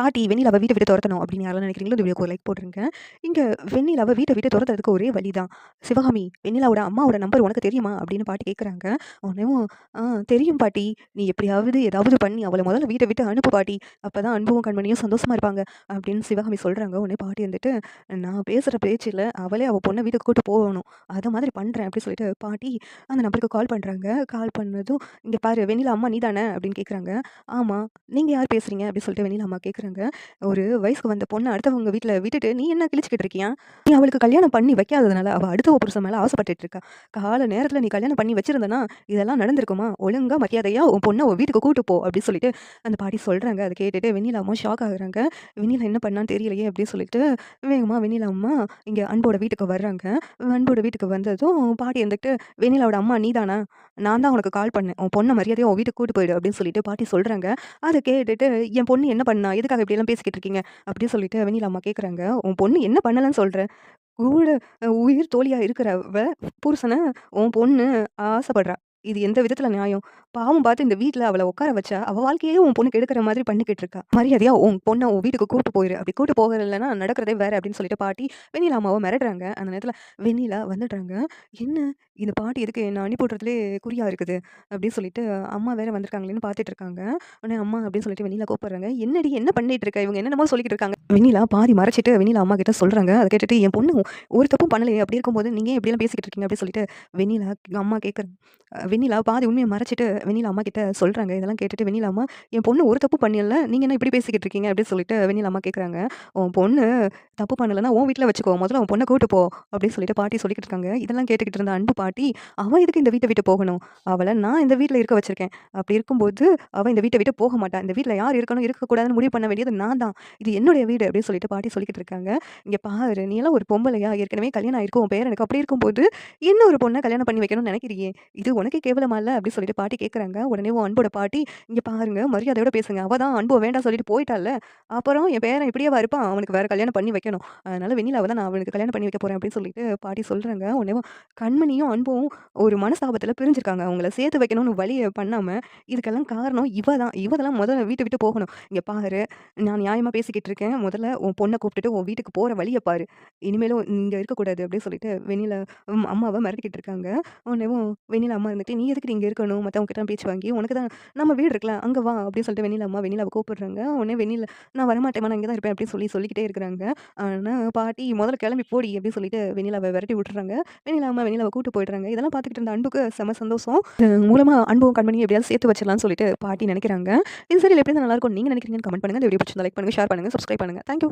பாட்டி வெண்ணிலாவை வீட்டை விட்டு துரத்தணும் அப்படின்னு யாரெல்லாம் நினைக்கிறீங்களோ இந்த வீடியோக்கு ஒரு லைக் போட்டுருங்க. இங்கே வெண்ணிலாவை வீட்டை விட்டு துரத்துறதுக்கு ஒரே வழி தான் சிவகாமி வெண்ணிலாவோட அம்மாவோட நம்பர் உனக்கு தெரியுமா? அப்படின்னு பாட்டி கேட்குறாங்க உடனேவும் ஆ தெரியும் பாட்டி. நீ எப்படியாவது ஏதாவது பண்ணி அவளை முதல்ல வீட்டை விட்டு அனுப்பு பாட்டி. அப்போ தான் அன்பும் கண்மணியும் சந்தோஷமாக இருப்பாங்க. அப்படின்னு சிவகாமி சொல்கிறாங்க உடனே பாட்டி வந்துட்டு நான் பேசுகிற பேச்சில் அவளே அவள் பொண்ணை வீட்டுக்கு கூட்டு போகணும். அதை மாதிரி பண்ணுறேன் அப்படின்னு சொல்லிட்டு பாட்டி அந்த நம்பருக்கு கால் பண்ணுறாங்க கால் பண்ணதும் இங்கே பாரு வெண்ணிலா அம்மா நீ தானே அப்படின்னு கேட்குறாங்க ஆமாம் நீங்கள் யார் பேசுகிறீங்க அப்படின்னு சொல்லிட்டு வெண்ணிலா அம்மா கேட்குறாங்க ஒரு வயசுக்கு வந்த பொண்ணை அடுத்தவங்க வீட்டில் விட்டுட்டு நீ என்ன கிழிச்சிக்கிட்டு இருக்கியா? நீ அவளுக்கு கல்யாணம் பண்ணி வைக்காததுனால அவள் அடுத்த புருஷன் மேலே ஆசைப்பட்டுட்டு இருக்கா. கால நேரத்தில் நீ கல்யாணம் பண்ணி வச்சிருந்தனா இதெல்லாம் நடந்திருக்குமா? ஒழுங்கா மரியாதையாக உன் பொண்ணை உன் வீட்டுக்கு கூட்டு போ அப்படின்னு சொல்லிட்டு அந்த பாட்டி சொல்கிறாங்க அதை கேட்டுட்டு வெண்ணிலா அம்மா ஷாக் ஆகுறாங்க. வெண்ணிலா என்ன பண்ணான்னு தெரியலையே அப்படின்னு சொல்லிட்டு வேகமாக வெண்ணிலா அம்மா இங்கே அன்போட வீட்டுக்கு வர்றாங்க. அன்போட வீட்டுக்கு வந்ததும் பாட்டி வந்துட்டு வெண்ணிலாவோட அம்மா நீ தானா நான் தான் உனக்கு கால் பண்ணேன். உன் பொண்ணை மரியாதையாக உன் வீட்டுக்கு கூட்டு போயிடு அப்படின்னு சொல்லிட்டு பாட்டி சொல்கிறாங்க அதை கேட்டுட்டு என் பொண்ணு என்ன பண்ணா? எதுக்காக இப்படியெல்லாம் பேசிக்கிட்டு இருக்கீங்க? அப்படின்னு சொல்லிட்டு வெண்ணிலா அம்மா கேட்குறாங்க உன் பொண்ணு என்ன பண்ணலன்னு சொல்கிறேன் கூட உயிர் தோழியாக இருக்கிறவ புருஷனை உன் பொண்ணு ஆசைப்படுறா. இது எந்த விதத்துல நியாயம்? பாவம் பார்த்து இந்த வீட்டில் அவளை உட்கார வச்சா அவள் வாழ்க்கையே உன் பொண்ணுக்கு எடுக்கிற மாதிரி பண்ணிக்கிட்டு இருக்கா? மரியாதையா உன் பொண்ணை உன் வீட்டுக்கு கூட்டு போயிரு. அப்படி கூட்டு போகலைன்னா நடக்கிறதே வேற அப்படின்னு சொல்லிட்டு பாட்டி வெண்ணிலா அம்மாவை மிரட்டுறாங்க. அந்த நேரத்தில் வெண்ணிலா வந்துடுறாங்க. என்ன? இந்த பாட்டி எதுக்கு என்ன அனுப்பிவிட்றதுலே குறியா இருக்குது? அப்படின்னு சொல்லிட்டு அம்மா வேற வந்திருக்காங்களேன்னு பார்த்துட்டு இருக்காங்க. உடனே அம்மா அப்படின்னு சொல்லிட்டு வெண்ணிலா கூப்பிடுறாங்க. என்னடி? என்ன பண்ணிட்டு இருக்க? இவங்க என்னென்னமோ சொல்லிட்டு இருக்காங்க. வெண்ணிலா பாதி மறைச்சிட்டு வெண்ணிலா அம்மா கிட்ட சொல்கிறாங்க அதை கேட்டுட்டு என் பொண்ணு ஒரு தப்பும் பண்ணலையே. அப்படி இருக்கும்போது நீங்கள் ஏன் இப்படியெல்லாம் பேசிக்கிட்டு இருக்கீங்க? அப்படின்னு சொல்லிட்டு வெண்ணிலா அம்மா கேட்குறாங்க வெண்ணிலா பாதி உண்மையை மறைச்சிட்டு வெண்ணிலா அம்மா கிட்ட சொல்கிறாங்க இதெல்லாம் கேட்டுட்டு வெண்ணிலா அம்மா என் பொண்ணு ஒரு தப்பு பண்ணல நீங்கள் என்ன இப்படி பேசிக்கிட்டு இருக்கீங்க? அப்படின்னு சொல்லிட்டு வெண்ணிலா அம்மா கேட்குறாங்க உன் பொண்ணு தப்பு பண்ணலைன்னா உன் வீட்டில் வச்சுக்கோ. முதல்ல உன் பொண்ணை கூட்டு போ. அப்படின்னு சொல்லிட்டு பாட்டி சொல்லிக்கிட்டு இருக்காங்க. இதெல்லாம் கேட்டுக்கிட்டு இருந்த அன்பு பாட்டி அவள் எதுக்கு இந்த வீட்டை விட்டு போகணும்? அவளை நான் இந்த வீட்டில் இருக்க வச்சிருக்கேன். அப்படி இருக்கும்போது அவள் இந்த வீட்டை விட்டு போக மாட்டான் இந்த வீட்டில் யார் இருக்கணும் இருக்கக்கூடாதுன்னு முடிவு பண்ண வேண்டியது நான் தான். இது என்னுடைய வீடு. அப்படின்னு சொல்லிட்டு பாட்டி சொல்லிக்கிட்டு இருக்காங்க. இங்கே பாரு நீ எல்லாம் ஒரு பொம்பளையா? ஏற்கனவே கல்யாணம் ஆயிருக்கும். உன் எனக்கு அப்படி இருக்கும்போது என்ன ஒரு பொண்ணை கல்யாணம் பண்ணி வைக்கணும்னு நினைக்கிறியே? இது உனக்கே கேவலமா இல்லை? அப்படின்னு சொல்லிட்டு பாட்டி கேட்குறாங்க உடனே உன் அன்போட பாட்டி இங்கே பாருங்க மரியாதையோட பேசுங்க. அவள் தான் அன்பு வேண்டாம் சொல்லிட்டு போயிட்டால? அப்புறம் என் பேரன் இப்படியே இருப்பான்? அவனுக்கு வேற கல்யாணம் பண்ணி வைக்கணும். அதனால் வெண்ணிலாவை தான் நான் அவனுக்கு கல்யாணம் பண்ணி வைக்க போகிறேன் அப்படின்னு சொல்லிட்டு பாட்டி சொல்கிறாங்க உடனே கண்மணியும் அன்பும் ஒரு மனஸ்தாபத்தில் பிரிஞ்சிருக்காங்க. அவங்கள சேர்த்து வைக்கணும்னு வழியை பண்ணாமல் இதுக்கெல்லாம் காரணம் இவ தான். இவ தான் முதல்ல வீட்டை விட்டு போகணும். இங்கே பாரு நான் நியாயமாக பேசிக்கிட்டு இருக்கேன். முதல்ல உன் பொண்ணை கூப்பிட்டுட்டு உன் வீட்டுக்கு போகிற வழியை பாரு. இனிமேலும் இங்கே இருக்கக்கூடாது அப்படின்னு சொல்லிட்டு வெண்ணில அம்மாவை மிரட்டிக்கிட்டு இருக்காங்க. உடனேவும் வெண்ணில அம்மா இருந்துட்டு நீ எதுக்கு இங்கே இருக்கணும்? மற்றவங்க தான் பேச்சு வாங்கி உனக்கு தான் நம்ம வீடு இருக்கலாம் அங்கே வா அப்படின்னு சொல்லிட்டு வெண்ணில அம்மா வெண்ணிலாவை கூப்பிடுறாங்க. உடனே வெண்ணில நான் வரமாட்டேமா நான் இங்கே தான் இருப்பேன் அப்படின்னு சொல்லி சொல்லிக்கிட்டே இருக்கிறாங்க. ஆனால் பாட்டி முதல்ல கிளம்பி போடி அப்படின்னு சொல்லிட்டு வெண்ணிலாவை விரட்டி விட்டுறாங்க. வெண்ணிலா அம்மா வெண்ணிலாவை கூட்டு போயிடுறாங்க. இதெல்லாம் பார்த்துக்கிட்டு இருந்த அன்புக்கு செம சந்தோஷம். மூலமாக அன்பும் கண்மணி எப்படியாவது சேர்த்து வச்சிடலாம்னு சொல்லிட்டு பாட்டி நினைக்கிறாங்க. இது சரி எப்படி நல்லா இருக்கும்? நீங்க நினைக்கிறீங்கன்னு கமெண்ட் பண்ணுங்கள் இந்த வீடியோ பிடிச்சிருந்தா லைக் பண்ணுங்க ஷேர் பண்ணுங்க சப்ஸ்கிரைப் பண்ணுங்க தேங்க்யூ